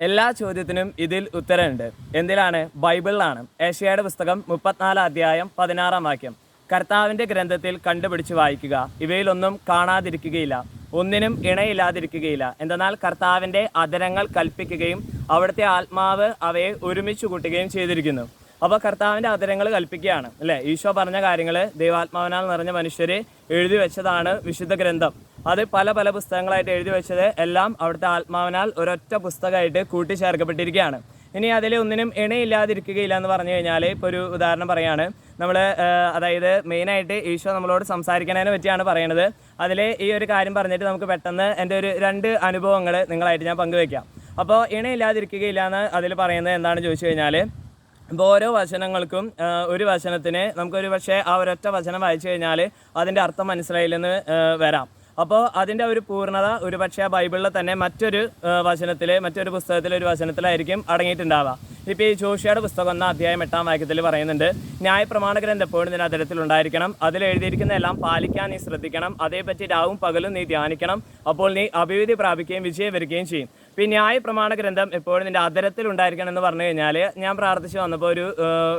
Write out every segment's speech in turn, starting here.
എല്ലാ ചോദ്യത്തിനും ഇതിൽ ഉത്തരമുണ്ട്. എന്തിലാണ്? ബൈബിളിലാണ്. ഏഷ്യയുടെ പുസ്തകം മുപ്പത്തിനാല് അധ്യായം പതിനാറാം വാക്യം. കർത്താവിന്റെ ഗ്രന്ഥത്തിൽ കണ്ടുപിടിച്ച് വായിക്കുക. ഇവയിലൊന്നും കാണാതിരിക്കുകയില്ല. ഒന്നിനും ഇണയില്ലാതിരിക്കുകയില്ല. എന്തെന്നാൽ കർത്താവിന്റെ അധരങ്ങൾ കൽപ്പിക്കുകയും അവിടുത്തെ ആത്മാവ് അവയെ ഒരുമിച്ച് കൂട്ടുകയും ചെയ്തിരിക്കുന്നു. അപ്പോൾ കർത്താവിന്റെ അധരങ്ങൾ കൽപ്പിക്കുകയാണ് അല്ലേ? ഈശോ പറഞ്ഞ കാര്യങ്ങൾ ദൈവാത്മാവിനാൽ നിറഞ്ഞ മനുഷ്യരെ എഴുതി വെച്ചതാണ് വിശുദ്ധ ഗ്രന്ഥം. അത് പല പല പുസ്തകങ്ങളായിട്ട് എഴുതി വെച്ചത് എല്ലാം അവിടുത്തെ ആത്മാവിനാൽ ഒരൊറ്റ പുസ്തകമായിട്ട് കൂട്ടിച്ചേർക്കപ്പെട്ടിരിക്കുകയാണ്. ഇനി അതിൽ ഒന്നിനും ഇണയില്ലാതിരിക്കുകയില്ല എന്ന് പറഞ്ഞു കഴിഞ്ഞാൽ ഇപ്പോൾ ഒരു ഉദാഹരണം പറയാണ്. നമ്മൾ അതായത് മെയിനായിട്ട് ഈശോ നമ്മളോട് സംസാരിക്കണതിനെ പറ്റിയാണ് പറയണത്. അതിൽ ഈ ഒരു കാര്യം പറഞ്ഞിട്ട് നമുക്ക് പെട്ടെന്ന് എന്റെ ഒരു രണ്ട് അനുഭവങ്ങൾ നിങ്ങളായിട്ട് ഞാൻ പങ്കുവയ്ക്കാം അപ്പോൾ ഇണയില്ലാതിരിക്കുകയില്ല എന്ന് അതിൽ പറയുന്നത് എന്താണെന്ന് ചോദിച്ചു കഴിഞ്ഞാൽ ഇപ്പോൾ ഓരോ വചനങ്ങൾക്കും ഒരു വചനത്തിന് നമുക്കൊരു പക്ഷേ ആ ഒരൊറ്റ വചനം വായിച്ചു കഴിഞ്ഞാൽ അതിന്റെ അർത്ഥം മനസ്സിലായില്ലെന്ന് വരാം. അപ്പോൾ അതിന്റെ ഒരു പൂർണത ഒരു പക്ഷേ ബൈബിളിൽ തന്നെ മറ്റൊരു വചനത്തിൽ മറ്റൊരു പുസ്തകത്തിലെ ഒരു വചനത്തിലായിരിക്കും അടങ്ങിയിട്ടുണ്ടാവുക. ഇപ്പോൾ ഈ ജോഷിയുടെ പുസ്തകം ഒന്ന് അധ്യായം എട്ടാം വാക്യത്തിൽ പറയുന്നുണ്ട് ന്യായപ്രമാണ ഗ്രന്ഥം എപ്പോഴും നിന്റെ അതിരത്തിൽ ഉണ്ടായിരിക്കണം. അതിൽ എഴുതിയിരിക്കുന്ന എല്ലാം പാലിക്കാൻ നീ ശ്രദ്ധിക്കണം. അതേപറ്റി രാവും പകലും നീ ധ്യാനിക്കണം. അപ്പോൾ നീ അഭിവൃദ്ധി പ്രാപിക്കുകയും വിജയം വരികയും ചെയ്യും. പിന്നെ ന്യായ പ്രമാണ ഗ്രന്ഥം എപ്പോഴും നിന്റെ അതിരത്തിൽ ഉണ്ടായിരിക്കണം എന്ന് പറഞ്ഞു കഴിഞ്ഞാൽ ഞാൻ പ്രാർത്ഥിച്ചു വന്നപ്പോൾ ഒരു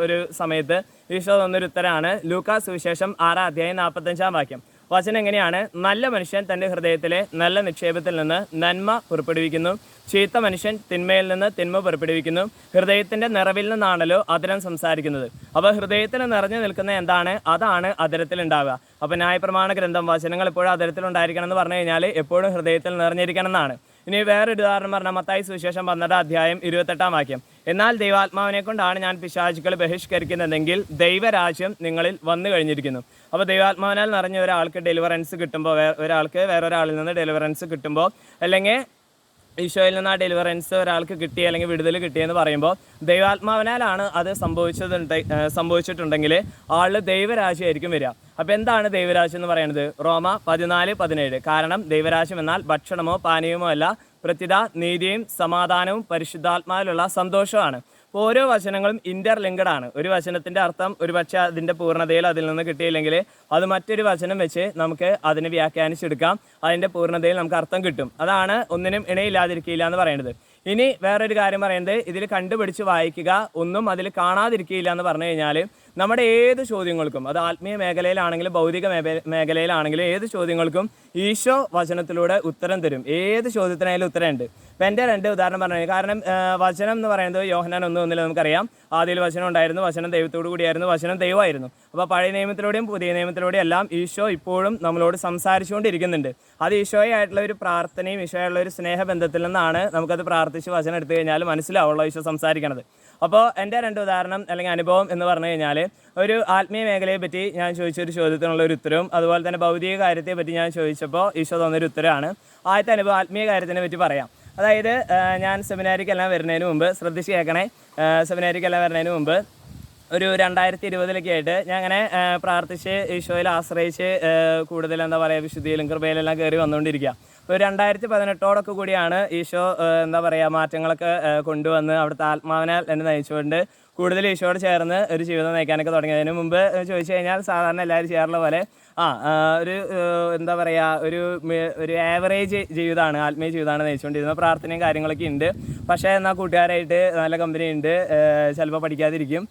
ഒരു സമയത്ത് ഈശോ തന്നൊരു ഉത്തരമാണ് ലൂക്കാസ് സുവിശേഷം ആറാം അധ്യായം നാൽപ്പത്തഞ്ചാം വാക്യം. വചനം എങ്ങനെയാണ്? നല്ല മനുഷ്യൻ തന്റെ ഹൃദയത്തിലെ നല്ല നിക്ഷേപത്തിൽ നിന്ന് നന്മ പുറപ്പെടുവിക്കുന്നു. ചീത്ത മനുഷ്യൻ തിന്മയിൽ നിന്ന് തിന്മ പുറപ്പെടുവിക്കുന്നു. ഹൃദയത്തിന്റെ നിറവിൽ നിന്നാണല്ലോ അതിരം സംസാരിക്കുന്നത്. അപ്പോൾ ഹൃദയത്തിൽ നിറഞ്ഞു നിൽക്കുന്ന എന്താണ്? അതാണ് അതിരത്തിൽ ഉണ്ടാവുക. അപ്പോൾ ന്യായപ്രമാണ ഗ്രന്ഥം വചനങ്ങൾ എപ്പോഴും അതിരത്തിൽ ഉണ്ടായിരിക്കണം എന്ന് പറഞ്ഞു കഴിഞ്ഞാൽ എപ്പോഴും ഹൃദയത്തിൽ നിറഞ്ഞിരിക്കണം എന്നാണ്. ഇനി വേറൊരു ഉദാഹരണം പറഞ്ഞാൽ മത്തായി സുവിശേഷം പന്ത്രണ്ടാം അധ്യായം ഇരുപത്തെട്ടാം വാക്യം. എന്നാൽ ദൈവാത്മാവിനെ കൊണ്ടാണ് ഞാൻ പിശാചുക്കൾ ബഹിഷ്കരിക്കുന്നതെങ്കിൽ ദൈവരാജ്യം നിങ്ങളിൽ വന്നു കഴിഞ്ഞിരിക്കുന്നു. അപ്പോൾ ദൈവാത്മാവിനാൽ നിറഞ്ഞ ഒരാൾക്ക് ഡെലിവറൻസ് കിട്ടുമ്പോൾ ഒരാൾക്ക് വേറൊരാളിൽ നിന്ന് ഡെലിവറൻസ് കിട്ടുമ്പോൾ അല്ലെങ്കിൽ ഈശോയിൽ നിന്ന് ആ ഡെലിവറൻസ് ഒരാൾക്ക് കിട്ടി അല്ലെങ്കിൽ വിടുതൽ കിട്ടിയെന്ന് പറയുമ്പോൾ ദൈവാത്മാവിനാലാണ് അത് സംഭവിച്ചതുണ്ട് സംഭവിച്ചിട്ടുണ്ടെങ്കിൽ ആൾ ദൈവരാജ്യമായിരിക്കും വരിക. അപ്പോൾ എന്താണ് ദൈവരാശി എന്ന് പറയുന്നത് റോമ പതിനാല് പതിനേഴ്. കാരണം ദൈവരാശം എന്നാൽ ഭക്ഷണമോ പാനീയമോ അല്ല. പ്രത്യത നീതിയും സമാധാനവും പരിശുദ്ധാത്മാവിലുള്ള സന്തോഷമാണ് ഓരോ വചനങ്ങളും ഇന്റർലിങ്ക്ഡ് ആണ്. ഒരു വചനത്തിന്റെ അർത്ഥം ഒരു പക്ഷേ അതിന്റെ പൂർണതയിൽ അതിൽ നിന്ന് കിട്ടിയില്ലെങ്കിൽ അത് മറ്റൊരു വചനം വെച്ച് നമുക്ക് അതിനെ വ്യാഖ്യാനിച്ചെടുക്കാം. അതിന്റെ പൂർണതയിൽ നമുക്ക് അർത്ഥം കിട്ടും. അതാണ് ഒന്നിനും ഇണയില്ലാതിരിക്കില്ല എന്ന് പറയുന്നത് ഇനി വേറൊരു കാര്യം പറയുന്നത് ഇതിൽ കണ്ടുപിടിച്ച് വായിക്കുക ഒന്നും അതിൽ കാണാതിരിക്കില്ല എന്ന് പറഞ്ഞു കഴിഞ്ഞാൽ നമ്മുടെ ഏത് ചോദ്യങ്ങൾക്കും അത് ആത്മീയ മേഖലയിലാണെങ്കിലും ഭൗതിക മേഖലയിലാണെങ്കിലും ഏത് ചോദ്യങ്ങൾക്കും ഈശോ വചനത്തിലൂടെ ഉത്തരം തരും. ഏത് ചോദ്യത്തിനായാലും ഉത്തരമുണ്ട്. ഇപ്പം എന്റെ രണ്ട് ഉദാഹരണം പറഞ്ഞു കാരണം വചനം എന്ന് പറയുന്നത് യോഹനാൻ ഒന്നും ഒന്നില്ല നമുക്കറിയാം. ആദ്യയിൽ വചനം ഉണ്ടായിരുന്നു വചനം ദൈവത്തോടു കൂടിയായിരുന്നു വചനം ദൈവമായിരുന്നു. അപ്പോൾ പഴയ നിയമത്തിലൂടെയും പുതിയ നിയമത്തിലൂടെയും എല്ലാം ഈശോ ഇപ്പോഴും നമ്മളോട് സംസാരിച്ചുകൊണ്ടിരിക്കുന്നുണ്ട്. അത് ഈശോയായിട്ടുള്ള ഒരു പ്രാർത്ഥനയും ഈശോയുള്ള ഒരു സ്നേഹബന്ധത്തിൽ നിന്നാണ് നമുക്കത് പ്രാർത്ഥിച്ച് വചനം എടുത്തു കഴിഞ്ഞാൽ മനസ്സിലാവുള്ളൂ ഈശോ സംസാരിക്കണത്. അപ്പോൾ എന്റെ രണ്ട് ഉദാഹരണം അല്ലെങ്കിൽ അനുഭവം എന്ന് പറഞ്ഞു കഴിഞ്ഞാൽ ഒരു ആത്മീയ മേഖലയെ പറ്റി ഞാൻ ചോദിച്ചൊരു ചോദ്യത്തിനുള്ള ഒരു ഉത്തരവും അതുപോലെ തന്നെ ഭൗതിക കാര്യത്തെ പറ്റി ഞാൻ ചോദിച്ചപ്പോൾ ഈശോ തന്നൊരു ഉത്തരമാണ്. ആദ്യത്തെ അനുഭവം ആത്മീയ കാര്യത്തിനെ പറ്റി പറയാം. അതായത് ഞാൻ സെമിനാരിക്കെല്ലാം വരുന്നതിന് മുമ്പ് ശ്രദ്ധിച്ച് കേൾക്കണേ സെമിനാരിക്കെല്ലാം വരുന്നതിന് മുമ്പ് ഒരു രണ്ടായിരത്തി ഇരുപതിലൊക്കെ ആയിട്ട് ഞാൻ അങ്ങനെ പ്രാർത്ഥിച്ച് ഈശോയിൽ ആശ്രയിച്ച് കൂടുതൽ എന്താ പറയുക വിശുദ്ധിയിലും കൃപയിലെല്ലാം കയറി വന്നുകൊണ്ടിരിക്കുക. ഒരു രണ്ടായിരത്തി പതിനെട്ടോടൊക്കെ കൂടിയാണ് ഈശോ എന്താ പറയുക മാറ്റങ്ങളൊക്കെ കൊണ്ടുവന്ന് അവിടുത്തെ ആത്മാവിനാൽ എന്നെ നയിച്ചുകൊണ്ട് കൂടുതൽ ഈശോട് ചേർന്ന് ഒരു ജീവിതം നയിക്കാനൊക്കെ തുടങ്ങിയതിനു മുമ്പ് ചോദിച്ചു കഴിഞ്ഞാൽ സാധാരണ എല്ലാവരും ചെയ്യാറുള്ള പോലെ ആ ഒരു എന്താ പറയുക ഒരു ഒരു ആവറേജ് ജീവിതമാണ് ആത്മീയ ജീവിതമാണ് നയിച്ചുകൊണ്ടിരുന്നത്. പ്രാർത്ഥനയും കാര്യങ്ങളൊക്കെ ഉണ്ട്. പക്ഷേ എന്നാൽ കൂട്ടുകാരായിട്ട് നല്ല കമ്പനി ഉണ്ട് ചിലപ്പോൾ പഠിക്കാതിരിക്കും.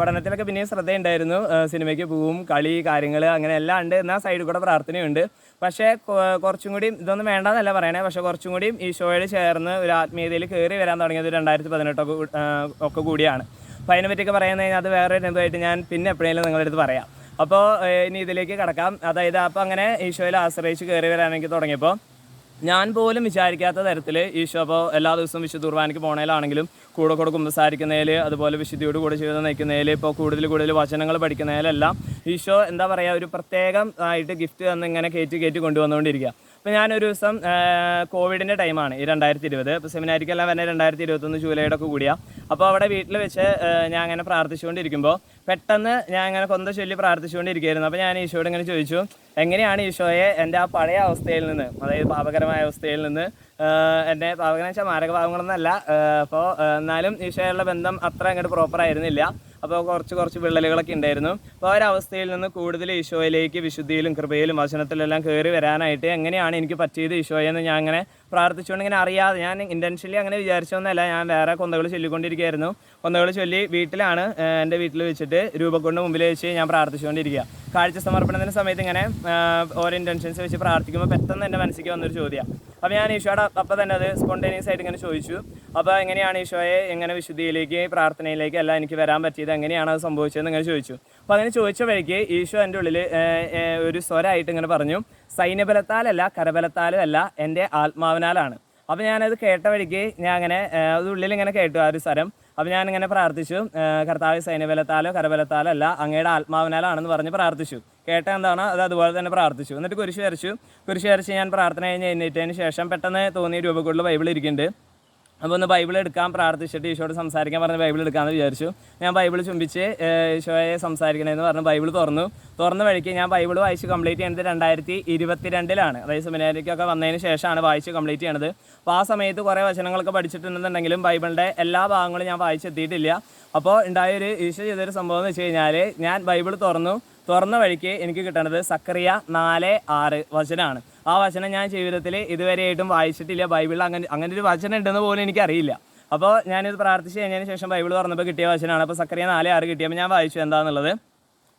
പഠനത്തിലൊക്കെ പിന്നെയും ശ്രദ്ധയുണ്ടായിരുന്നു. സിനിമയ്ക്ക് പോവും കളി കാര്യങ്ങൾ അങ്ങനെ എല്ലാം ഉണ്ട്. എന്നാൽ സൈഡിൽ കൂടെ പ്രാർത്ഥനയുണ്ട് പക്ഷേ കുറച്ചും കൂടി ഇതൊന്നും വേണ്ടെന്നല്ല പറയണേ. പക്ഷേ കുറച്ചും കൂടിയും ഈശോയോട് ചേർന്ന് ഒരു ആത്മീയതയിൽ കയറി വരാൻ തുടങ്ങിയത് രണ്ടായിരത്തി പതിനെട്ടൊക്കെ ഒക്കെ കൂടിയാണ്. അപ്പോൾ അതിനെ പറ്റിയൊക്കെ പറയുന്നത് കഴിഞ്ഞാൽ അത് വേറെ ഒരു അനുഭവമായിട്ട് ഞാൻ പിന്നെ എപ്പോഴെങ്കിലും നിങ്ങളുടെ അടുത്ത് പറയാം. അപ്പോൾ ഇനി ഇതിലേക്ക് കിടക്കാം. അതായത് അപ്പോൾ അങ്ങനെ ഈശോയിൽ ആശ്രയിച്ച് കയറി വരാൻ എനിക്ക് തുടങ്ങിയപ്പോൾ ഞാൻ പോലും വിചാരിക്കാത്ത തരത്തിൽ ഈശോ അപ്പോൾ എല്ലാ ദിവസവും വിശുദ്ധ കുർബാനയ്ക്ക് പോണേലാണെങ്കിലും കൂടെ കൂടെ കുമ്പസാരിക്കുന്നതിൽ അതുപോലെ വിശുദ്ധിയോട് കൂടെ ജീവിതം നയിക്കുന്നതിൽ ഇപ്പോൾ കൂടുതൽ കൂടുതൽ വചനങ്ങൾ പഠിക്കുന്നതിലെല്ലാം ഈശോ എന്താ പറയുക ഒരു പ്രത്യേകം ആയിട്ട് ഗിഫ്റ്റ് തന്ന് ഇങ്ങനെ കയറ്റി കയറ്റി കൊണ്ടുവന്നുകൊണ്ടിരിക്കുക. അപ്പോൾ ഞാനൊരു ദിവസം കോവിഡിന്റെ ടൈമാണ് ഈ രണ്ടായിരത്തി ഇരുപത് ഇപ്പോൾ സെമിനാരിക്കെല്ലാം വരുന്ന രണ്ടായിരത്തി ഇരുപത്തൊന്ന് ജൂലൈയുടെ ഒക്കെ കൂടിയാണ് അപ്പോൾ അവിടെ വീട്ടിൽ വെച്ച് ഞാൻ അങ്ങനെ പ്രാർത്ഥിച്ചുകൊണ്ടിരിക്കുമ്പോൾ പെട്ടെന്ന് ഞാൻ അങ്ങനെ കൊന്ത ചൊല്ലി പ്രാർത്ഥിച്ചുകൊണ്ടിരിക്കുകയായിരുന്നു. അപ്പോൾ ഞാൻ ഈശോയോട് ഇങ്ങനെ ചോദിച്ചു എങ്ങനെയാണ് ഈശോയെ എന്റെ ആ പഴയ അവസ്ഥയിൽ നിന്ന് അതായത് പാപകരമായ അവസ്ഥയിൽ നിന്ന് എന്റെ പാപകരം വെച്ചാൽ മാരകഭാവങ്ങളൊന്നല്ല അപ്പോൾ എന്നാലും ഈശോയുള്ള ബന്ധം അത്ര അങ്ങോട്ട് പ്രോപ്പർ ആയിരുന്നില്ല. അപ്പോൾ കുറച്ച് കുറച്ച് വിള്ളലുകളൊക്കെ ഉണ്ടായിരുന്നു. അപ്പോൾ ആ ഒരു അവസ്ഥയിൽ നിന്ന് കൂടുതൽ ഈശോയിലേക്ക് വിശുദ്ധിയിലും കൃപയിലും വചനത്തിലെല്ലാം കയറി വരാനായിട്ട് എങ്ങനെയാണ് എനിക്ക് പറ്റിയത് ഈശോയെന്ന് ഞാൻ അങ്ങനെ പ്രാർത്ഥിച്ചുകൊണ്ട് ഇങ്ങനെ അറിയാതെ ഞാൻ ഇന്റൻഷ്യലി അങ്ങനെ വിചാരിച്ചൊന്നുമല്ല ഞാൻ വേറെ കൊന്തകൾ ചൊല്ലിക്കൊണ്ടിരിക്കുകയായിരുന്നു. കൊന്തകൾ ചൊല്ലി വീട്ടിലാണ് എന്റെ വീട്ടിൽ വെച്ചിട്ട് രൂപക്കൊണ്ട് മുമ്പിൽ വെച്ച് ഞാൻ പ്രാർത്ഥിച്ചുകൊണ്ടിരിക്കുക. കാഴ്ച സമർപ്പണത്തിന്റെ സമയത്ത് ഇങ്ങനെ ഓരോ ഇന്റൻഷൻസ് വെച്ച് പ്രാർത്ഥിക്കുമ്പോൾ പെട്ടെന്ന് എന്റെ മനസ്സിലേക്ക് വന്നൊരു ചോദ്യം. അപ്പോൾ ഞാൻ ഈശോയുടെ അപ്പം തന്നെ അത് സ്പോണ്ടേനിയസ് ആയിട്ട് ഇങ്ങനെ ചോദിച്ചു. അപ്പോൾ എങ്ങനെയാണ് ഈശോയെ എങ്ങനെ വിശുദ്ധിയിലേക്ക് പ്രാർത്ഥനയിലേക്ക് അല്ല എനിക്ക് വരാൻ പറ്റിയത്? എങ്ങനെയാണ് അത് സംഭവിച്ചതെന്ന് ഇങ്ങനെ ചോദിച്ചു. അപ്പോൾ അങ്ങനെ ചോദിച്ച ഈശോ എന്റെ ഉള്ളിൽ ഒരു സ്വരമായിട്ട് ഇങ്ങനെ പറഞ്ഞു സൈന്യബലത്താലല്ല കരബലത്താലും അല്ല എന്റെ ആത്മാവിനാലാണ്. അപ്പോൾ ഞാനത് കേട്ട വഴിക്ക് ഞാൻ അങ്ങനെ അത് ഉള്ളിൽ ഇങ്ങനെ കേട്ടു ആ ഒരു സ്വരം. അപ്പോൾ ഞാൻ ഇങ്ങനെ പ്രാർത്ഥിച്ചു കർത്താവ് സൈന്യബലത്താലോ കരബലത്താലോ അല്ല അങ്ങയുടെ ആത്മാവിനാലാണെന്ന് പറഞ്ഞ് പ്രാർത്ഥിച്ചു. കേട്ട എന്താണ്? അത് അതുപോലെ തന്നെ പ്രാർത്ഥിച്ചു. എന്നിട്ട് കുരിശ് വരച്ചു. കുരിശ് വരച്ച് ഞാൻ പ്രാർത്ഥന കഴിഞ്ഞ് എഴുന്നേറ്റതിന് ശേഷം പെട്ടെന്ന് തോന്നിയ രൂപക്കുള്ള ബൈബിൾ ഇരിക്കുന്നുണ്ട്. അപ്പോൾ ഒന്ന് ബൈബിൾ എടുക്കാൻ പ്രാർത്ഥിച്ചിട്ട് ഈശോയോട് സംസാരിക്കാൻ പറഞ്ഞ് ബൈബിൾ എടുക്കാമെന്ന് വിചാരിച്ചു. ഞാൻ ബൈബിൾ ചുംബിച്ച് ഈശോയെ സംസാരിക്കണമെന്ന് പറഞ്ഞ് ബൈബിൾ തുറന്നു. തുറന്ന വഴിക്ക് ഞാൻ ബൈബിൾ വായിച്ച് കംപ്ലീറ്റ് ചെയ്യുന്നത് രണ്ടായിരത്തി ഇരുപത്തിരണ്ടിലാണ്. അതായത് സെമിനാരിക്കൊക്കെ വന്നതിന് ശേഷമാണ് വായിച്ച് കംപ്ലീറ്റ് ചെയ്യണത്. അപ്പോൾ ആ സമയത്ത് കുറേ വചനങ്ങളൊക്കെ പഠിച്ചിട്ടുണ്ടെന്നുണ്ടെങ്കിലും ബൈബിളിന്റെ എല്ലാ ഭാഗങ്ങളും ഞാൻ വായിച്ചെത്തിയിട്ടില്ല അപ്പോൾ ഉണ്ടായൊരു ഈശോ ചെയ്തൊരു സംഭവം എന്ന് വെച്ച് കഴിഞ്ഞാൽ ഞാൻ ബൈബിൾ തുറന്നു. തുറന്ന വഴിക്ക് എനിക്ക് കിട്ടണത് സക്രിയ നാല് ആറ് വചനമാണ് ആ വചനം ഞാൻ ജീവിതത്തിൽ ഇതുവരെയായിട്ടും വായിച്ചിട്ടില്ല. ബൈബിളിൽ അങ്ങനെ അങ്ങനെ ഒരു വചനം ഉണ്ടെന്ന് പോലും എനിക്കറിയില്ല. അപ്പോൾ ഞാനിത് പ്രാർത്ഥിച്ച് കഴിഞ്ഞതിന് ശേഷം ബൈബിൾ തുറന്നപ്പോൾ കിട്ടിയ വചനമാണ്. അപ്പോൾ സക്കറിയ നാല് ആറ് കിട്ടിയപ്പോൾ ഞാൻ വായിച്ചു എന്താണെന്നുള്ളത്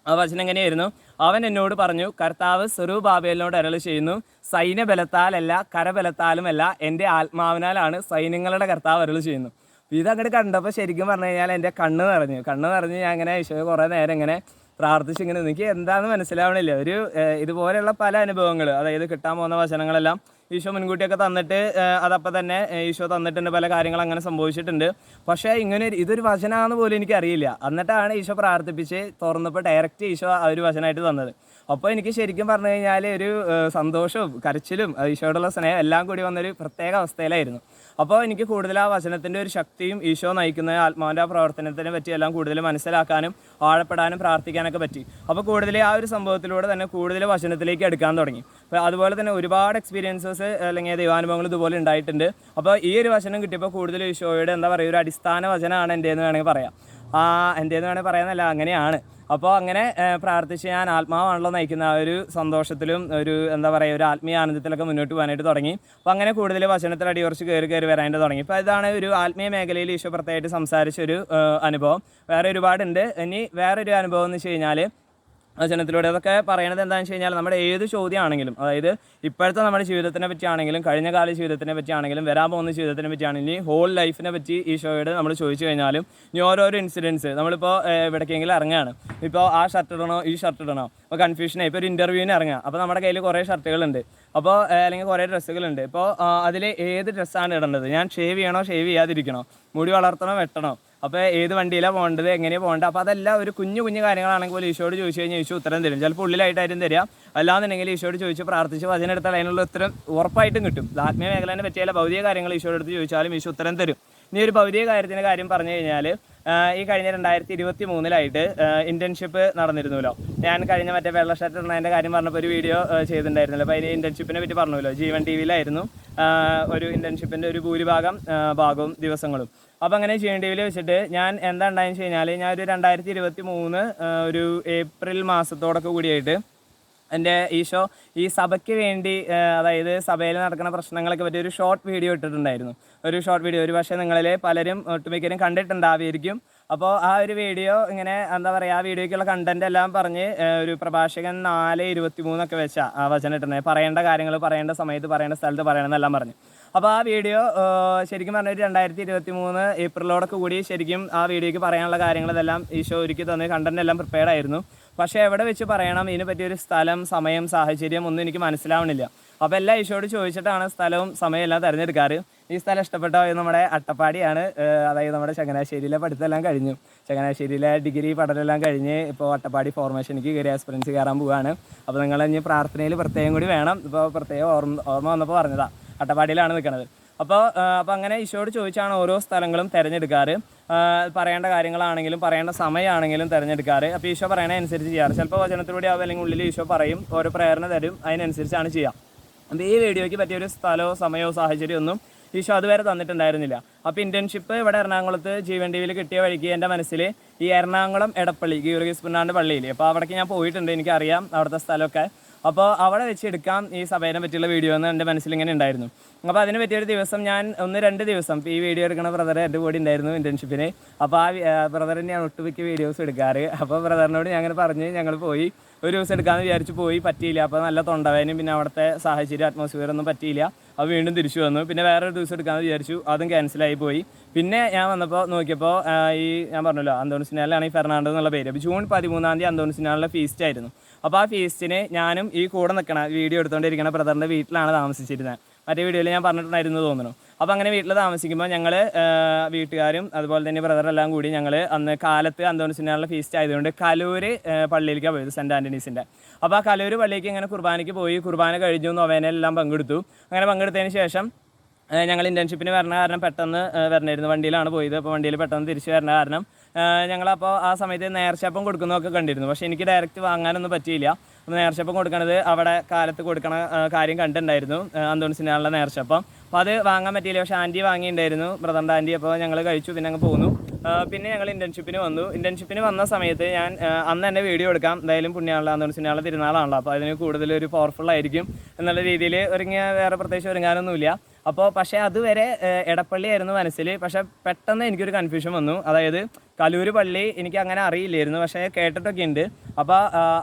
ആ വചനം എങ്ങനെയായിരുന്നു? അവൻ എന്നോട് പറഞ്ഞു കർത്താവ് സ്വരൂപാബേലിനോട് അരളി ചെയ്യുന്നു. സൈന്യബലത്താലല്ല കരബലത്താലുമല്ല എന്റെ ആത്മാവിനാലാണ് സൈന്യങ്ങളുടെ കർത്താവ് അരളി ചെയ്യുന്നു. ഇത് കണ്ടപ്പോൾ ശരിക്കും പറഞ്ഞു കഴിഞ്ഞാൽ എന്റെ കണ്ണ് നിറഞ്ഞു. കണ്ണ് നിറഞ്ഞ് ഞാൻ അങ്ങനെ ഈശോയെ കുറേ നേരം ഇങ്ങനെ പ്രാർത്ഥിച്ച് ഇങ്ങനെ എനിക്ക് എന്താണെന്ന് മനസ്സിലാവണില്ല. ഒരു ഇതുപോലെയുള്ള പല അനുഭവങ്ങൾ അതായത് കിട്ടാൻ പോകുന്ന വചനങ്ങളെല്ലാം ഈശോ മുൻകൂട്ടിയൊക്കെ തന്നിട്ട് അതപ്പോൾ അതപ്പം തന്നെ ഈശോ തന്നിട്ടുണ്ട് പല കാര്യങ്ങൾ അങ്ങനെ സംഭവിച്ചിട്ടുണ്ട്. പക്ഷേ ഇങ്ങനെ ഇതൊരു വചനമാണെന്ന് പോലും എനിക്കറിയില്ല. എന്നിട്ടാണ് ഈശോ പ്രാർത്ഥിപ്പിച്ച് തുറന്നപ്പോൾ ഡയറക്റ്റ് ഈശോ ആ ഒരു വചനമായിട്ട് തന്നത്. അപ്പോൾ എനിക്ക് ശരിക്കും പറഞ്ഞു കഴിഞ്ഞാൽ ഒരു സന്തോഷവും കരച്ചിലും ഈശോയോടുള്ള സ്നേഹം എല്ലാം കൂടി വന്നൊരു പ്രത്യേക അവസ്ഥയിലായിരുന്നു. അപ്പോൾ എനിക്ക് കൂടുതൽ ആ വചനത്തിന്റെ ഒരു ശക്തിയും ഈശോ നയിക്കുന്ന ആത്മാവിന്റെ ആ പ്രവർത്തനത്തിനെ പറ്റി എല്ലാം കൂടുതൽ മനസ്സിലാക്കാനും ആഴപ്പെടാനും പ്രാർത്ഥിക്കാനൊക്കെ പറ്റി. അപ്പോൾ കൂടുതൽ ആ ഒരു സംഭവത്തിലൂടെ തന്നെ കൂടുതൽ വചനത്തിലേക്ക് എടുക്കാൻ തുടങ്ങി. അപ്പോൾ അതുപോലെ തന്നെ ഒരുപാട് എക്സ്പീരിയൻസസ് അല്ലെങ്കിൽ ദൈവാനുഭവങ്ങൾ ഇതുപോലെ ഉണ്ടായിട്ടുണ്ട്. അപ്പോൾ ഈ ഒരു വചനം കിട്ടിയപ്പോൾ കൂടുതൽ ഈശോയുടെ എന്താ പറയുക ഒരു അടിസ്ഥാന വചനമാണ് എന്റെ എന്ന് വേണമെങ്കിൽ പറയാം. ആ എന്റെ എന്ന് വേണമെങ്കിൽ പറയാമെന്നല്ല അങ്ങനെയാണ്. അപ്പോൾ അങ്ങനെ പ്രാർത്ഥിച്ച് ഞാൻ ആത്മാവാണല്ലോ നയിക്കുന്ന ആ ഒരു സന്തോഷത്തിലും ഒരു എന്താ പറയുക ഒരു ആത്മീയ ആനന്ദത്തിലൊക്കെ മുന്നോട്ട് പോകാനായിട്ട് തുടങ്ങി. അപ്പോൾ അങ്ങനെ കൂടുതൽ വചനത്തിൽ അടിയുറച്ച് കയറി കയറി വരാനായിട്ട് തുടങ്ങി. അപ്പോൾ ഇതാണ് ഒരു ആത്മീയ മേഖലയിൽ ഈശോ പ്രത്യേകമായിട്ട് സംസാരിച്ച ഒരു ഏഹ്, അനുഭവം. വേറെ ഒരുപാടുണ്ട്. ഇനി വേറൊരു അനുഭവം എന്ന് വെച്ച് കഴിഞ്ഞാൽ വചനത്തിലൂടെ അതൊക്കെ പറയണത് എന്താണെന്ന് വെച്ച് കഴിഞ്ഞാൽ നമ്മുടെ ഏത് ചോദ്യമാണെങ്കിലും അതായത് ഇപ്പോഴത്തെ നമ്മുടെ ജീവിതത്തിനെ പറ്റിയാണെങ്കിലും കഴിഞ്ഞ കാല ജീവിതത്തിനെ പറ്റിയാണെങ്കിലും വരാൻ പോകുന്ന ജീവിതത്തിനെ പറ്റിയാണെങ്കിലും ഹോൾ ലൈഫിനെ പറ്റി ഈ ഷോയോട് നമ്മൾ ചോദിച്ചു കഴിഞ്ഞാലും ഇനി ഓരോരോ ഇൻസിഡൻസ് നമ്മളിപ്പോൾ എവിടേക്കെങ്കിലും ഇറങ്ങുകയാണ്. ഇപ്പോൾ ആ ഷർട്ട് ഇടണോ ഈ ഷർട്ട് ഇടണോ? അപ്പോൾ കൺഫ്യൂഷനായി ഇപ്പോൾ ഒരു ഇന്റർവ്യൂവിന് ഇറങ്ങുക. അപ്പോൾ നമ്മുടെ കയ്യിൽ കുറേ ഷർട്ടുകളുണ്ട് അപ്പോൾ അല്ലെങ്കിൽ കുറേ ഡ്രസ്സുകളുണ്ട് ഇപ്പോൾ അതിൽ ഏത് ഡ്രസ്സാണ് ഇടേണ്ടത്? ഞാൻ ഷേവ് ചെയ്യണോ ഷേവ് ചെയ്യാതിരിക്കണോ? മുടി വളർത്തണോ വെട്ടണോ? അപ്പോൾ ഏത് വണ്ടിയിലാണ് പോകേണ്ടത് എങ്ങനെയാണ് പോകേണ്ടത്? അപ്പോൾ അതെല്ലാം ഒരു കുഞ്ഞു കുഞ്ഞു കാര്യങ്ങളാണെങ്കിൽ പോലും ഈശോട് ചോദിച്ചു കഴിഞ്ഞാൽ ഈശോ ഉത്തരം തരും. ചിലപ്പോൾ ഉള്ളിലായിട്ടായിരിക്കും തരിക അല്ലാന്നുണ്ടെങ്കിൽ ഈശോട് ചോദിച്ച് പ്രാർത്ഥിച്ച് വചനം എടുത്താൽ അതിനുള്ള ഉത്തരം ഉറപ്പായിട്ടും കിട്ടും. ആത്മീയ മേഖലനെ പറ്റിയാലും ഭൗതിക കാര്യങ്ങൾ ഈശോയുടെ അടുത്ത് ചോദിച്ചാലും ഈശോ ഉത്തരം തരും. ഇനി ഒരു ഭൗതിക കാര്യത്തിന്റെ കാര്യം പറഞ്ഞു കഴിഞ്ഞാൽ ഈ കഴിഞ്ഞ രണ്ടായിരത്തി ഇരുപത്തി മൂന്നിലായിട്ട് ഇന്റേൺഷിപ്പ് നടന്നിരുന്നല്ലോ. ഞാൻ കഴിഞ്ഞ മറ്റേ വെള്ള ഷർട്ട് ഇടുന്നതിന്റെ കാര്യം പറഞ്ഞപ്പോൾ ഒരു വീഡിയോ ചെയ്തിട്ടുണ്ടായിരുന്നല്ലോ. അപ്പോൾ അതിന് ഇന്റേൺഷിപ്പിനെ പറ്റി പറഞ്ഞല്ലോ ജീവൻ ടി വിയിലായിരുന്നു ഒരു ഇന്റേൺഷിപ്പിന്റെ ഒരു ഭൂരിഭാഗം ഭാഗവും ദിവസങ്ങളും. അപ്പോൾ അങ്ങനെ വിയിൽ വെച്ചിട്ട് ഞാൻ എന്താ ഉണ്ടായെന്ന് വെച്ച് കഴിഞ്ഞാൽ ഞാൻ ഒരു രണ്ടായിരത്തി ഇരുപത്തി മൂന്ന് ഒരു ഏപ്രിൽ മാസത്തോടൊക്കെ കൂടിയായിട്ട് എന്റെ ഈശോ ഈ സഭയ്ക്ക് വേണ്ടി അതായത് സഭയിൽ നടക്കുന്ന പ്രശ്നങ്ങളൊക്കെ പറ്റി ഒരു ഷോർട്ട് വീഡിയോ ഇട്ടിട്ടുണ്ടായിരുന്നു. ഒരു ഷോർട്ട് വീഡിയോ ഒരു പക്ഷേ നിങ്ങളിൽ പലരും ഒട്ടുമിക്കരും കണ്ടിട്ടുണ്ടാവുമായിരിക്കും അപ്പോൾ ആ ഒരു വീഡിയോ ഇങ്ങനെ എന്താ പറയുക ആ വീഡിയോയ്ക്കുള്ള കണ്ടന്റ് എല്ലാം പറഞ്ഞ് ഒരു പ്രഭാഷകൻ നാല് ഇരുപത്തി മൂന്നൊക്കെ വെച്ചാൽ ആ വചനം ഇട്ടുന്നത് പറയേണ്ട കാര്യങ്ങൾ പറയേണ്ട സമയത്ത് പറയേണ്ട സ്ഥലത്ത് പറയണമെന്നെല്ലാം പറഞ്ഞു. അപ്പോൾ ആ വീഡിയോ ശരിക്കും പറഞ്ഞാൽ ഒരു രണ്ടായിരത്തി ഇരുപത്തി മൂന്ന് ഏപ്രിലോടൊക്കെ കൂടി ശരിക്കും ആ വീഡിയോക്ക് പറയാനുള്ള കാര്യങ്ങളെല്ലാം ഈശോ ഒരുക്കി തന്നെ കണ്ടന്റ് എല്ലാം പ്രിപ്പയർഡ് ആയിരുന്നു. പക്ഷേ എവിടെ വെച്ച് പറയണം? ഇതിനെ പറ്റിയൊരു സ്ഥലം സമയം സാഹചര്യം ഒന്നും എനിക്ക് മനസ്സിലാവണില്ല. അപ്പോൾ എല്ലാ ഈശോയോട് ചോദിച്ചിട്ടാണ് സ്ഥലവും സമയം എല്ലാം തിരഞ്ഞെടുക്കാറ്. ഈ സ്ഥലം ഇഷ്ടപ്പെട്ട? നമ്മുടെ അട്ടപ്പാടിയാണ്. അതായത് നമ്മുടെ ചങ്ങനാശ്ശേരിയിലെ പഠിത്തമെല്ലാം കഴിഞ്ഞു. ചങ്ങനാശ്ശേരിയിലെ ഡിഗ്രി പഠനമെല്ലാം കഴിഞ്ഞ് ഇപ്പോൾ അട്ടപ്പാടി ഫോർമേഷനിക്ക് കയറി ആസ്പിറൻസ് കയറാൻ പോവുകയാണ് അപ്പോൾ നിങ്ങൾ ഇനി പ്രാർത്ഥനയിൽ പ്രത്യേകം കൂടി വേണം. ഇപ്പോൾ പ്രത്യേകം ഓർമ്മ ഓർമ്മ വന്നപ്പോൾ പറഞ്ഞതാണ് അട്ടപ്പാടിയിലാണ് നിൽക്കുന്നത്. അപ്പോൾ അപ്പോൾ അങ്ങനെ ഈശോയോട് ചോദിച്ചാണ് ഓരോ സ്ഥലങ്ങളും തിരഞ്ഞെടുക്കാറ്. പറയേണ്ട കാര്യങ്ങളാണെങ്കിലും പറയേണ്ട സമയമാണെങ്കിലും തിരഞ്ഞെടുക്കാറ്. അപ്പോൾ ഈശോ പറയണ അനുസരിച്ച് ചെയ്യാറ്. ചിലപ്പോൾ വചനത്തിലൂടെ ആവും അല്ലെങ്കിൽ ഉള്ളിൽ ഈശോ പറയും ഓരോ പ്രേരണ തരും അതിനനുസരിച്ചാണ് ചെയ്യുക അപ്പോൾ ഈ വീഡിയോയ്ക്ക് പറ്റിയ ഒരു സ്ഥലമോ സമയമോ സാഹചര്യമോ ഒന്നും ഈശോ അതുവരെ തന്നിട്ടുണ്ടായിരുന്നില്ല. അപ്പോൾ ഇന്റേൺഷിപ്പ് ഇവിടെ എറണാകുളത്ത് ജീവൻ ടി വിയിൽ കിട്ടിയ വഴിക്ക് എന്റെ മനസ്സിൽ ഈ എറണാകുളം എടപ്പള്ളി ഗീവർഗീസ് പുന്നാണ്ട് പള്ളിയിൽ അപ്പോൾ അവിടേക്ക് ഞാൻ പോയിട്ടുണ്ട് എനിക്കറിയാം അവിടുത്തെ സ്ഥലമൊക്കെ. അപ്പോൾ അവിടെ വെച്ച് എടുക്കാം ഈ സഭയെ പറ്റിയുള്ള വീഡിയോ എന്ന് എന്റെ മനസ്സിൽ ഇങ്ങനെ ഉണ്ടായിരുന്നു. അപ്പോൾ അതിനെ പറ്റിയൊരു ദിവസം ഞാൻ ഒന്ന് രണ്ട് ദിവസം ഈ വീഡിയോ എടുക്കുന്ന ബ്രദർ എന്റെ കൂടെ ഉണ്ടായിരുന്നു ഇന്റേൺഷിപ്പിന് അപ്പോൾ ആ ബ്രദർ തന്നെയാണ് ഒട്ടുമിക്ക വീഡിയോസ് എടുക്കാറ്. അപ്പോൾ ബ്രദറിനോട് ഞാൻ അങ്ങനെ പറഞ്ഞ് ഞങ്ങൾ പോയി. ഒരു ദിവസം എടുക്കാമെന്ന് വിചാരിച്ച് പോയി പറ്റിയില്ല. അപ്പോൾ നല്ല തൊണ്ടവേനും പിന്നെ അവിടുത്തെ സാഹചര്യം അറ്റ്മോസ്ഫിയർ ഒന്നും പറ്റിയില്ല. അപ്പോൾ വീണ്ടും തിരിച്ചു വന്നു. പിന്നെ വേറെ ഒരു ദിവസം എടുക്കാമെന്ന് വിചാരിച്ചു. അതും ക്യാൻസലായി പോയി. പിന്നെ ഞാൻ വന്നപ്പോൾ നോക്കിയപ്പോൾ ഈ ഞാൻ പറഞ്ഞല്ലോ അന്തോണിസിനാലാണ് ഈ ഫെർണാണ്ടോ എന്നുള്ള പേര്. അപ്പോൾ ജൂൺ പതിമൂന്നാം തീയതി അന്തോണിസിനാളിലെ ഫീസ്റ്റ് ആയിരുന്നു. അപ്പോൾ ആ ഫീസ്റ്റിന് ഞാനും ഈ കൂടെ നിൽക്കണ വീഡിയോ എടുത്തുകൊണ്ടിരിക്കണ ബ്രദറിന്റെ വീട്ടിലാണ് താമസിച്ചിരുന്നത് മറ്റേ വീഡിയോയിൽ ഞാൻ പറഞ്ഞിട്ടുണ്ടായിരുന്നു തോന്നുന്നു. അപ്പോൾ അങ്ങനെ വീട്ടിൽ താമസിക്കുമ്പോൾ ഞങ്ങൾ വീട്ടുകാരും അതുപോലെ തന്നെ ബ്രദറെല്ലാം കൂടി ഞങ്ങൾ അന്ന് കാലത്ത് അന്തോണിസിനാളിലെ ഫീസ്റ്റ് ആയതുകൊണ്ട് കലൂർ പള്ളിയിലേക്കാണ് പോയത് സെന്റ് ആന്റണീസിന്റെ അപ്പോൾ ആ കലൂർ പള്ളിക്ക് ഇങ്ങനെ കുർബാനയ്ക്ക് പോയി കുർബാന കഴിഞ്ഞു നൊവേനെല്ലാം പങ്കെടുത്തു. അങ്ങനെ പങ്കെടുത്തതിന് ശേഷം ഞങ്ങൾ ഇന്റേൺഷിപ്പിന് വരണ കാരണം പെട്ടെന്ന് വരണമായിരുന്നു വണ്ടിയിലാണ് പോയത്. അപ്പോൾ വണ്ടിയിൽ പെട്ടെന്ന് തിരിച്ചു വരണ കാരണം ഞങ്ങളപ്പോൾ ആ സമയത്ത് നേർച്ചപ്പം കൊടുക്കുന്നതൊക്കെ കണ്ടിരുന്നു. പക്ഷേ എനിക്ക് ഡയറക്റ്റ് വാങ്ങാനൊന്നും പറ്റിയില്ല. നേർച്ചപ്പം കൊടുക്കണത് അവിടെ കാലത്ത് കൊടുക്കണ കാര്യം കണ്ടിട്ടുണ്ടായിരുന്നു അന്തോണി സിനാളിന്റെ നേർച്ചപ്പം അപ്പോൾ അത് വാങ്ങാൻ പറ്റിയില്ല. പക്ഷേ ആന്റി വാങ്ങിയിട്ടുണ്ടായിരുന്നു ബ്രദറിന്റെ ആന്റി അപ്പോൾ ഞങ്ങൾ കഴിച്ചു പിന്നെ അങ്ങ് പോന്നു. പിന്നെ ഞങ്ങൾ ഇന്റേൺഷിപ്പിന് വന്നു. ഇന്റേൺഷിപ്പിന് വന്ന സമയത്ത് ഞാൻ അന്ന് തന്നെ വീഡിയോ എടുക്കാം. എന്തായാലും പുണ്യാള സിനാളിന്റെ തിരുനാളാണല്ലോ. അപ്പോൾ അതിന് കൂടുതൽ ഒരു പവർഫുൾ ആയിരിക്കും എന്നുള്ള രീതിയിൽ ഒരുങ്ങിയ വേറെ പ്രത്യേകിച്ച് ഒരുങ്ങാനൊന്നുമില്ല. അപ്പോൾ പക്ഷേ അതുവരെ ഇടപ്പള്ളി ആയിരുന്നു മനസ്സിൽ പക്ഷേ പെട്ടെന്ന് എനിക്കൊരു കൺഫ്യൂഷൻ വന്നു. അതായത് കലൂർ പള്ളി എനിക്ക് അങ്ങനെ അറിയില്ലായിരുന്നു. പക്ഷേ കേട്ടിട്ടൊക്കെ ഉണ്ട് അപ്പോൾ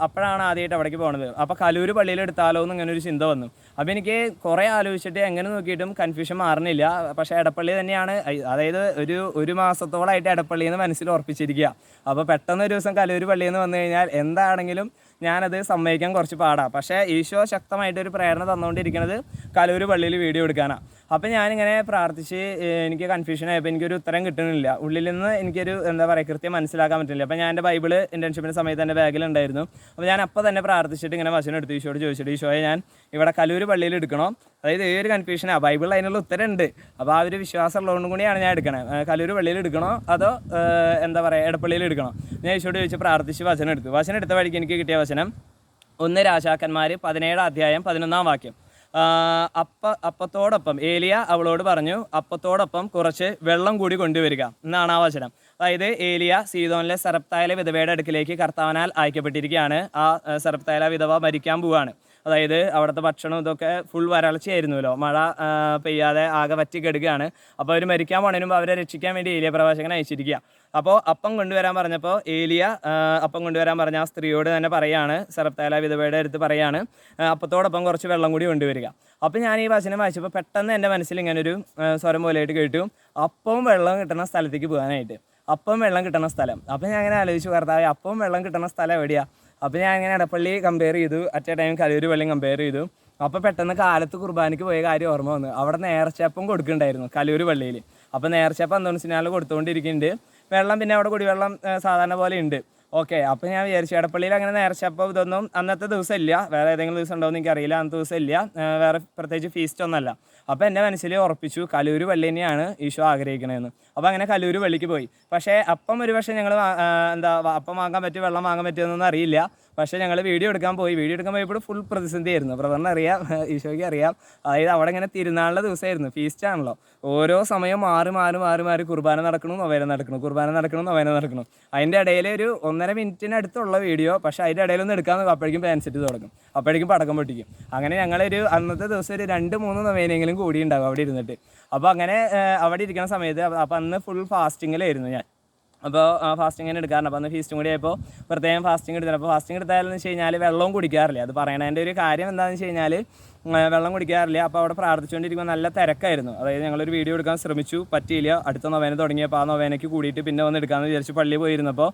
അപ്പോഴാണ് ആദ്യമായിട്ട് അവിടേക്ക് പോണത്. അപ്പോൾ കലൂർ പള്ളിയിൽ എടുത്താലോ എന്ന് ഇങ്ങനെ ഒരു ചിന്ത വന്നു. അപ്പോൾ എനിക്ക് കുറേ ആലോചിച്ചിട്ട് എങ്ങനെ നോക്കിയിട്ടും കൺഫ്യൂഷൻ മാറുന്നില്ല പക്ഷേ ഇടപ്പള്ളി തന്നെയാണ് അതായത് ഒരു ഒരു മാസത്തോളമായിട്ട് എടപ്പള്ളി എന്ന് മനസ്സിൽ ഉറപ്പിച്ചിരിക്കുക അപ്പോൾ പെട്ടെന്ന് ഒരു ദിവസം കലൂർ പള്ളിയിൽ നിന്ന് വന്നു കഴിഞ്ഞാൽ എന്താണെങ്കിലും ഞാനത് സമ്മതിക്കാൻ കുറച്ച് പാടാണ് പക്ഷേ ഈശോ ശക്തമായിട്ടൊരു പ്രേരണ തന്നുകൊണ്ടിരിക്കുന്നത് കലൂർ പള്ളിയിൽ വീഡിയോ എടുക്കാനാണ് അപ്പോൾ ഞാനിങ്ങനെ പ്രാർത്ഥിച്ച് എനിക്ക് കൺഫ്യൂഷൻ ആയപ്പോൾ എനിക്കൊരു ഉത്തരം കിട്ടുന്നില്ല. ഉള്ളിൽ നിന്ന് എനിക്കൊരു എന്താ പറയുക കൃത്യം മനസ്സിലാക്കാൻ പറ്റുന്നില്ല. അപ്പോൾ ഞാൻ എന്റെ ബൈബിൾ ഇന്റേൺഷിപ്പിന്റെ സമയത്ത് എന്റെ ബാഗിലുണ്ടായിരുന്നു അപ്പോൾ ഞാൻ അപ്പോൾ തന്നെ പ്രാർത്ഥിച്ചിട്ട് ഇങ്ങനെ വചനം എടുത്തു. ഈശോയോട് ചോദിച്ചിട്ട് ഈശോയെ ഞാൻ ഇവിടെ കലൂര് പള്ളിയിൽ എടുക്കണോ? അതായത് ഈ ഒരു കൺഫ്യൂഷനാണ് ബൈബിളിൽ അതിനുള്ള ഉത്തരം ഉണ്ട് അപ്പോൾ ആ ഒരു വിശ്വാസം ഉള്ളതുകൊണ്ടും കൂടിയാണ് ഞാൻ എടുക്കണേ. കലൂർ പള്ളിയിൽ എടുക്കണോ? അതോ എന്താ പറയുക എടപ്പള്ളിയിൽ എടുക്കണോ? ഞാൻ ഈശോട് ചോദിച്ച് പ്രാർത്ഥിച്ച് വചനം എടുത്തു. വചനം എടുത്ത വഴിക്ക് എനിക്ക് കിട്ടിയ വചനം ഒന്ന് രാജാക്കന്മാർ പതിനേഴ് അധ്യായം പതിനൊന്നാം വാക്യം. അപ്പ അപ്പത്തോടൊപ്പം ഏലിയ അവളോട് പറഞ്ഞു അപ്പത്തോടൊപ്പം കുറച്ച് വെള്ളം കൂടി കൊണ്ടുവരിക. എന്നാണ് ആ വചനം. അതായത് ഏലിയ സീതോനിലെ സറപ്തായിലെ വിധവയുടെ അടുക്കിലേക്ക് കർത്താവിനാൽ അയക്കപ്പെട്ടിരിക്കുകയാണ്. ആ ആ, വിധവ മരിക്കാൻ പോവാണ് അതായത് അവിടുത്തെ ഭക്ഷണം ഇതൊക്കെ ഫുൾ വരൾച്ചയായിരുന്നല്ലോ. മഴ പെയ്യാതെ ആകെ വറ്റി കെടുകയാണ്. അപ്പോൾ അവർ മരിക്കാൻ പോണതിന് അവരെ രക്ഷിക്കാൻ വേണ്ടി ഏലിയ പ്രവാചകൻ അയച്ചിരിക്കുക അപ്പോൾ അപ്പം കൊണ്ടുവരാൻ പറഞ്ഞപ്പോൾ ഏലിയ അപ്പം കൊണ്ടുവരാൻ പറഞ്ഞ ആ സ്ത്രീയോട് തന്നെ പറയാണ് സറപ്താല വിധവയുടെ അടുത്ത് പറയാണ് അപ്പത്തോടൊപ്പം കുറച്ച് വെള്ളം കൂടി കൊണ്ടുവരിക. അപ്പോൾ ഞാൻ ഈ വചനം വായിച്ചപ്പോൾ പെട്ടെന്ന് എന്റെ മനസ്സിൽ ഇങ്ങനൊരു സ്വരം പോലെയായിട്ട് കേട്ടു. അപ്പവും വെള്ളം കിട്ടുന്ന സ്ഥലത്തേക്ക് പോകാനായിട്ട്. അപ്പം വെള്ളം കിട്ടുന്ന സ്ഥലം. അപ്പം ഞാൻ അങ്ങനെ ആലോചിച്ചു കർത്താവ് അപ്പം വെള്ളം കിട്ടുന്ന സ്ഥലം എവിടെയാണ് അപ്പോൾ ഞാൻ ഇങ്ങനെ ഇടപ്പള്ളി കമ്പയർ ചെയ്തു. അറ്റ് എ ടൈം കലൂര് പള്ളിയും കമ്പയർ ചെയ്തു. അപ്പോൾ പെട്ടെന്ന് കാലത്ത് കുർബാനയ്ക്ക് പോയ കാര്യം ഓർമ്മ വന്നു. അവിടെ നേർച്ചപ്പം കൊടുക്കുന്നുണ്ടായിരുന്നു കലൂര് പള്ളിയിൽ. അപ്പോൾ നേർച്ചപ്പം അന്തോണിസിനാൾ കൊടുത്തുകൊണ്ടിരിക്കുന്നുണ്ട്. വെള്ളം പിന്നെ അവിടെ കുടിവെള്ളം സാധാരണ പോലെ ഉണ്ട്. ഓക്കെ അപ്പോൾ ഞാൻ വിചാരിച്ചു എടപ്പള്ളിയിൽ അങ്ങനെ നേർച്ചപ്പം ഇതൊന്നും അന്നത്തെ ദിവസം ഇല്ല. വേറെ ഏതെങ്കിലും ദിവസം ഉണ്ടോ എന്ന് എനിക്കറിയില്ല. അന്നത്തെ ദിവസം ഇല്ല. വേറെ പ്രത്യേകിച്ച് ഫീസ്റ്റ് ഒന്നല്ല അപ്പോൾ എന്റെ മനസ്സിൽ ഉറപ്പിച്ചു കലൂര് പള്ളി തന്നെയാണ് ഈശോ ആഗ്രഹിക്കണതെന്ന് അപ്പോൾ അങ്ങനെ കലൂര് പള്ളിക്ക് പോയി. പക്ഷേ അപ്പം ഒരു പക്ഷേ ഞങ്ങൾ എന്താ അപ്പം വാങ്ങാൻ പറ്റും വെള്ളം വാങ്ങാൻ പറ്റുമെന്നൊന്നും അറിയില്ല. പക്ഷേ ഞങ്ങൾ വീഡിയോ എടുക്കാൻ പോയി. വീഡിയോ എടുക്കാൻ പോയപ്പോൾ ഫുൾ പ്രതിസന്ധി ആയിരുന്നു. ബ്രദറിന് അറിയാം ഈശോയ്ക്ക് അറിയാം. അതായത് അവിടെ ഇങ്ങനെ തിരുനാളിന്റെ ദിവസമായിരുന്നു. ഫീസ്റ്റ് ആണല്ലോ. ഓരോ സമയം മാറി മാറി മാറി മാറി കുർബാന നടക്കണം നൊവേന നടക്കണം. കുർബാന നടക്കണം നൊവേന നടക്കണം. അതിന്റെ ഇടയിൽ ഒരു ഒന്നര മിനിറ്റിനടുത്തുള്ള വീഡിയോ. പക്ഷേ അതിന്റെ ഇടയിലൊന്നും എടുക്കാൻ അപ്പോഴേക്കും പാൻസെറ്റ് തുടങ്ങും. അപ്പോഴേക്കും പടക്കം പൊട്ടിക്കും. അങ്ങനെ ഞങ്ങളൊരു അന്നത്തെ ദിവസം ഒരു രണ്ട് മൂന്ന് നൊവേനെങ്കിലും കൂടി ഉണ്ടാകും അവിടെ ഇരുന്നിട്ട്. അപ്പോൾ അങ്ങനെ അവിടെ ഇരിക്കുന്ന സമയത്ത് അപ്പോൾ അന്ന് ഫുൾ ഫാസ്റ്റിങ്ങിലായിരുന്നു ഞാൻ. അപ്പോൾ ഫാസ്റ്റിംഗ് തന്നെ എടുക്കാറുണ്ട് അപ്പോൾ അന്ന് ഫീസ്റ്റും കൂടി ആയപ്പോൾ പ്രത്യേകം ഫാസ്റ്റിംഗ് എടുത്തത് അപ്പോൾ ഫാസ്റ്റിംഗ് എടുത്താലെന്ന് വെച്ച് കഴിഞ്ഞാൽ വെള്ളവും കുടിക്കാറില്ല. അത് പറയണതിന്റെ ഒരു കാര്യം എന്താണെന്ന് വെച്ച് കഴിഞ്ഞാൽ വെള്ളം കുടിക്കാറില്ല. അപ്പോൾ അവിടെ പ്രാർത്ഥിച്ചുകൊണ്ടിരിക്കുമ്പോൾ നല്ല തിരക്കായിരുന്നു. അതായത് ഞങ്ങളൊരു വീഡിയോ എടുക്കാൻ ശ്രമിച്ചു. പറ്റിയില്ല. അടുത്ത നൊവേന തുടങ്ങിയപ്പോൾ ആ നൊവേനയ്ക്ക് കൂടിയിട്ട് പിന്നെ വന്ന് എടുക്കാമെന്ന് വിചാരിച്ച് പള്ളിയിൽ പോയിരുന്നപ്പോൾ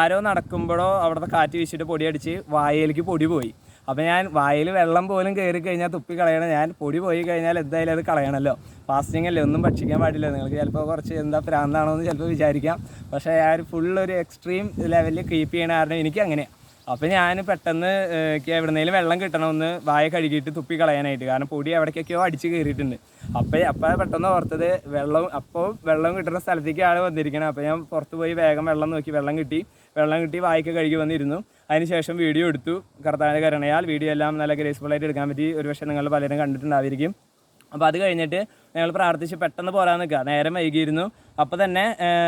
ആരോ നടക്കുമ്പോഴോ അവിടുത്തെ കാറ്റ് വീശിയിട്ട് പൊടിയടിച്ച് വായയിലേക്ക് പൊടി പോയി. അപ്പോൾ ഞാൻ വായിൽ വെള്ളം പോലും കയറി കഴിഞ്ഞാൽ തുപ്പി കളയണം. ഞാൻ പൊടി പോയി കഴിഞ്ഞാൽ എന്തായാലും അത് കളയണമല്ലോ ഫാസ്റ്റിംഗ് അല്ലേ? ഒന്നും ഭക്ഷിക്കാൻ പാടില്ല. നിങ്ങൾക്ക് ചിലപ്പോൾ കുറച്ച് എന്താ പ്രാന്താണോ എന്ന് ചിലപ്പോൾ വിചാരിക്കാം. പക്ഷേ ഒരു ഫുൾ ഒരു എക്സ്ട്രീം ലെവലിൽ കീപ്പ് ചെയ്യണ കാരണം എനിക്ക് അങ്ങനെയാണ് അപ്പോൾ ഞാൻ പെട്ടെന്ന് എനിക്ക് എവിടുന്നേലും വെള്ളം കിട്ടണമെന്ന് വായ കഴുകിയിട്ട് തുപ്പി കളയാനായിട്ട്. കാരണം പൊടി എവിടേക്കൊക്കെയോ അടിച്ച് കയറിയിട്ടുണ്ട് അപ്പോൾ അപ്പോൾ പെട്ടെന്ന് ഓർത്തത് വെള്ളം അപ്പോൾ വെള്ളം കിട്ടുന്ന സ്ഥലത്തേക്ക് ആൾ വന്നിരിക്കണം. അപ്പോൾ ഞാൻ പുറത്ത് പോയി വേഗം വെള്ളം നോക്കി. വെള്ളം കിട്ടി. വെള്ളം കിട്ടി വായിക്ക കഴുകി വന്നിരുന്നു. അതിനുശേഷം വീഡിയോ എടുത്തു. കർത്താവിന്റെ കരുണയാൽ വീഡിയോ എല്ലാം നല്ല ഗ്രേസ്ഫുൾ ആയിട്ട് എടുക്കാൻ പറ്റി. ഒരുപക്ഷെ നിങ്ങൾ പലരും കണ്ടിട്ടുണ്ടായിരിക്കും അപ്പോൾ അത് കഴിഞ്ഞിട്ട് ഞങ്ങൾ പ്രാർത്ഥിച്ച് പെട്ടെന്ന് പോരാൻ നിൽക്കുക. നേരം വൈകിയിരുന്നു. അപ്പോൾ തന്നെ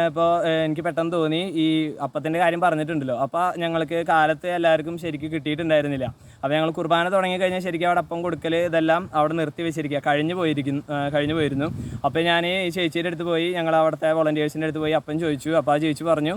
ഇപ്പോൾ എനിക്ക് പെട്ടെന്ന് തോന്നി ഈ അപ്പത്തിന്റെ കാര്യം പറഞ്ഞിട്ടുണ്ടല്ലോ. അപ്പോൾ ഞങ്ങൾക്ക് കാലത്ത് എല്ലാവർക്കും ശരിക്കും കിട്ടിയിട്ടുണ്ടായിരുന്നില്ല. അപ്പോൾ ഞങ്ങൾ കുർബാന തുടങ്ങി കഴിഞ്ഞാൽ ശരിക്കും അവിടെ അപ്പം കൊടുക്കൽ ഇതെല്ലാം അവിടെ നിർത്തി വെച്ചിരിക്കുക. കഴിഞ്ഞു പോയിരിക്കുന്നു കഴിഞ്ഞു പോയിരുന്നു. അപ്പോൾ ഞാൻ ഈ ചേച്ചിയുടെ അടുത്ത് പോയി ഞങ്ങൾ അവിടുത്തെ വോളണ്ടിയേഴ്സിന്റെ അടുത്ത് പോയി അപ്പം ചോദിച്ചു. അപ്പോൾ ആ ചേച്ചി പറഞ്ഞു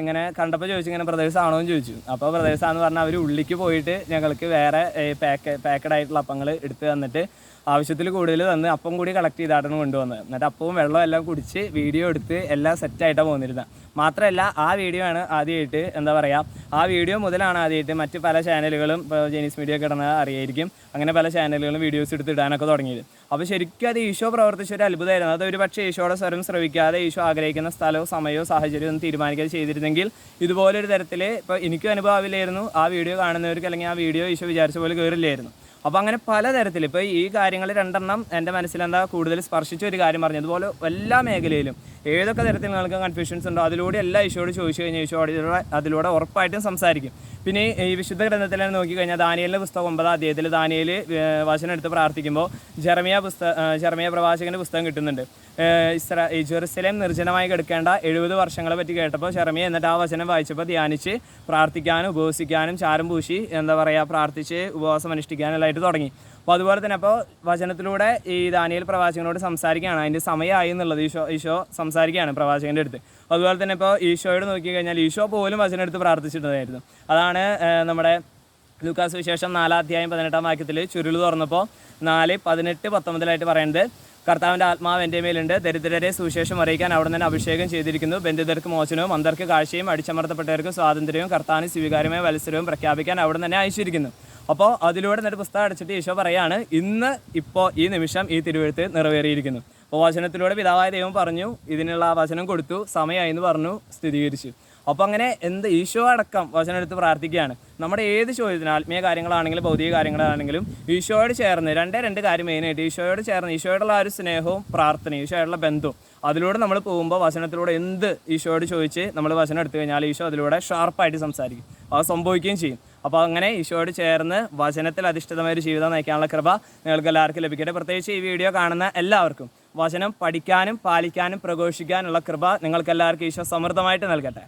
ഇങ്ങനെ കണ്ടപ്പോൾ ചോദിച്ചു ഇങ്ങനെ ബ്രദേഴ്സ് ആണോ എന്ന് ചോദിച്ചു. അപ്പോൾ ബ്രദേഴ്സ് ആണെന്ന് പറഞ്ഞാൽ അവർ ഉള്ളിക്ക് പോയിട്ട് ഞങ്ങൾക്ക് വേറെ പാക്ക് പാക്കഡ് ആയിട്ടുള്ള അപ്പങ്ങൾ എടുത്ത് തന്നിട്ട് ആവശ്യത്തിൽ കൂടുതൽ തന്ന്. അപ്പം കൂടി കളക്ട് ചെയ്തായിട്ടാണ് കൊണ്ടുവന്നത്. എന്നിട്ട് അപ്പവും വെള്ളം എല്ലാം കുടിച്ച് വീഡിയോ എടുത്ത് എല്ലാം സെറ്റായിട്ടാണ് പോന്നിരുന്നത് മാത്രമല്ല ആ വീഡിയോ ആണ് ആദ്യമായിട്ട് എന്താ പറയുക ആ വീഡിയോ മുതലാണ് ആദ്യമായിട്ട് മറ്റ് പല ചാനലുകളും ഇപ്പോൾ ജെനീസ് മീഡിയ കിടന്നത് അറിയായിരിക്കും. അങ്ങനെ പല ചാനലുകളും വീഡിയോസ് എടുത്ത് ഇടാനൊക്കെ തുടങ്ങിയത്. അപ്പോൾ ശരിക്കും അത് ഈശോ പ്രവർത്തിച്ച ഒരു അത്ഭുതമായിരുന്നു. അത് ഒരു പക്ഷേ ഈശോയുടെ സ്വരം ശ്രവിക്കാതെ ഈശോ ആഗ്രഹിക്കുന്ന സ്ഥലവും സമയവും സാഹചര്യവും ഒന്നും തീരുമാനിക്കാതെ ചെയ്തിരുന്നെങ്കിൽ ഇതുപോലൊരു തരത്തിൽ ഇപ്പോൾ എനിക്കും അനുഭവമില്ലായിരുന്നു. ആ വീഡിയോ കാണുന്നവർക്ക് അല്ലെങ്കിൽ ആ വീഡിയോ ഈശോ വിചാരിച്ച പോലെ കയറില്ലായിരുന്നു അപ്പോൾ അങ്ങനെ പലതരത്തിൽ ഇപ്പോൾ ഈ കാര്യങ്ങൾ രണ്ടെണ്ണം എന്റെ മനസ്സിലെന്താ കൂടുതൽ സ്പർശിച്ച ഒരു കാര്യം പറഞ്ഞു അതുപോലെ എല്ലാ മേഖലയിലും ഏതൊക്കെ തരത്തിൽ നിങ്ങൾക്ക് കൺഫ്യൂഷൻസ് ഉണ്ടോ അതിലൂടെ എല്ലാ ഈശോയോട് ചോദിച്ചു കഴിഞ്ഞാൽ ഈശോ അതിലൂടെ അതിലൂടെ ഉറപ്പായിട്ടും സംസാരിക്കും. പിന്നെ ഈ വിശുദ്ധ ഗ്രന്ഥത്തിൽ തന്നെ നോക്കിക്കഴിഞ്ഞാൽ ദാനിയലിന്റെ പുസ്തകം ഒമ്പതാം അധ്യായത്തിൽ ദാനിയൽ വചനം എടുത്ത് പ്രാർത്ഥിക്കുമ്പോൾ ജെറമിയ പുസ്തക ജെറമിയ പ്രവാചകന്റെ പുസ്തകം കിട്ടുന്നുണ്ട്. ഇസ്ര ജെറുസലേം നിർജനമായി കിടക്കേണ്ട എഴുപത് വർഷങ്ങളെ പറ്റി കേട്ടപ്പോൾ ഷെറമിയ എന്നിട്ട് ആ വചനം വായിച്ചപ്പോൾ ധ്യാനിച്ച് പ്രാർത്ഥിക്കാനും ഉപവസിക്കാനും ചാരം പൂശി എന്താ പറയുക പ്രാർത്ഥിച്ച് ഉപവാസം അനുഷ്ഠിക്കാനെല്ലാമായിട്ട് തുടങ്ങി. അപ്പോൾ അതുപോലെ തന്നെ അപ്പോൾ വചനത്തിലൂടെ ഈ ദാനിയൽ പ്രവാചകനോട് സംസാരിക്കുകയാണ്. അതിന്റെ സമയമായി എന്നുള്ളത് ഈശോ ഈശോ സംസാരിക്കുകയാണ് പ്രവാചകന്റെ അടുത്ത്. അതുപോലെ തന്നെ ഇപ്പോൾ ഈശോയോട് നോക്കി കഴിഞ്ഞാൽ ഈശോ പോലും വചനം എടുത്ത് പ്രാർത്ഥിച്ചിട്ടുണ്ടായിരുന്നു. അതാണ് നമ്മുടെ ലൂക്കാസ് വിശേഷം നാലാം അധ്യായം പതിനെട്ടാം വാക്യത്തിൽ ചുരുൾ തുറന്നപ്പോൾ നാല് പതിനെട്ട് പത്തൊമ്പതിലായിട്ട് പറയുന്നത് കർത്താവിന്റെ ആത്മാവ് എന്റെ മേലുണ്ട്. ദരിദ്രരെ സുവിശേഷം അറിയിക്കാൻ അവിടെ തന്നെ അഭിഷേകം ചെയ്തിരിക്കുന്നു. ബന്ധിതർക്ക് മോചനവും അന്തർക്ക് കാഴ്ചയും അടിച്ചമർത്തപ്പെട്ടവർക്ക് സ്വാതന്ത്ര്യവും കർത്താവിന് സ്വീകാര്യമായ മത്സരവും പ്രഖ്യാപിക്കാൻ അവിടെ തന്നെ അയച്ചിരിക്കുന്നു. അപ്പോൾ അതിലൂടെ എന്നിട്ട് പുസ്തകം അടച്ചിട്ട് ഈശോ പറയാണ് ഇന്ന് ഇപ്പോൾ ഈ നിമിഷം ഈ തിരുവഴുത്ത് നിറവേറിയിരിക്കുന്നു. അപ്പോൾ വചനത്തിലൂടെ പിതാവായ ദൈവം പറഞ്ഞു ഇതിനുള്ള വചനം കൊടുത്തു സമയമായി എന്ന് പറഞ്ഞു സ്ഥിരീകരിച്ചു. അപ്പോൾ അങ്ങനെ എന്ത് ഈശോ അടക്കം വചനം എടുത്ത് പ്രാർത്ഥിക്കുകയാണ്. നമ്മുടെ ഏത് ചോദ്യത്തിന് ആത്മീയ കാര്യങ്ങളാണെങ്കിലും ഭൗതിക കാര്യങ്ങളാണെങ്കിലും ഈശോയോട് ചേർന്ന് രണ്ടേ രണ്ട് കാര്യം മെയിനായിട്ട് ഈശോയോട് ചേർന്ന് ഈശോയോടുള്ള ഒരു സ്നേഹവും പ്രാർത്ഥനയും ഈശോയോടുള്ള ബന്ധവും അതിലൂടെ നമ്മൾ പോകുമ്പോൾ വചനത്തിലൂടെ എന്ത് ഈശോയോട് ചോദിച്ച് നമ്മൾ വചനം എടുത്തു കഴിഞ്ഞാൽ ഈശോ അതിലൂടെ ഷാർപ്പായിട്ട് സംസാരിക്കും. അത് സംഭവിക്കുകയും ചെയ്യും. അപ്പോൾ അങ്ങനെ ഈശോയോട് ചേർന്ന് വചനത്തിൽ അധിഷ്ഠിതമായ ഒരു ജീവിതം നയിക്കാനുള്ള കൃപ നിങ്ങൾക്ക് എല്ലാവർക്കും ലഭിക്കട്ടെ. പ്രത്യേകിച്ച് ഈ വീഡിയോ കാണുന്ന എല്ലാവർക്കും വചനം പഠിക്കാനും പാലിക്കാനും പ്രഘോഷിക്കാനുള്ള കൃപ നിങ്ങൾക്ക് എല്ലാവർക്കും ഈശോ സമൃദ്ധമായിട്ട് നൽകട്ടെ.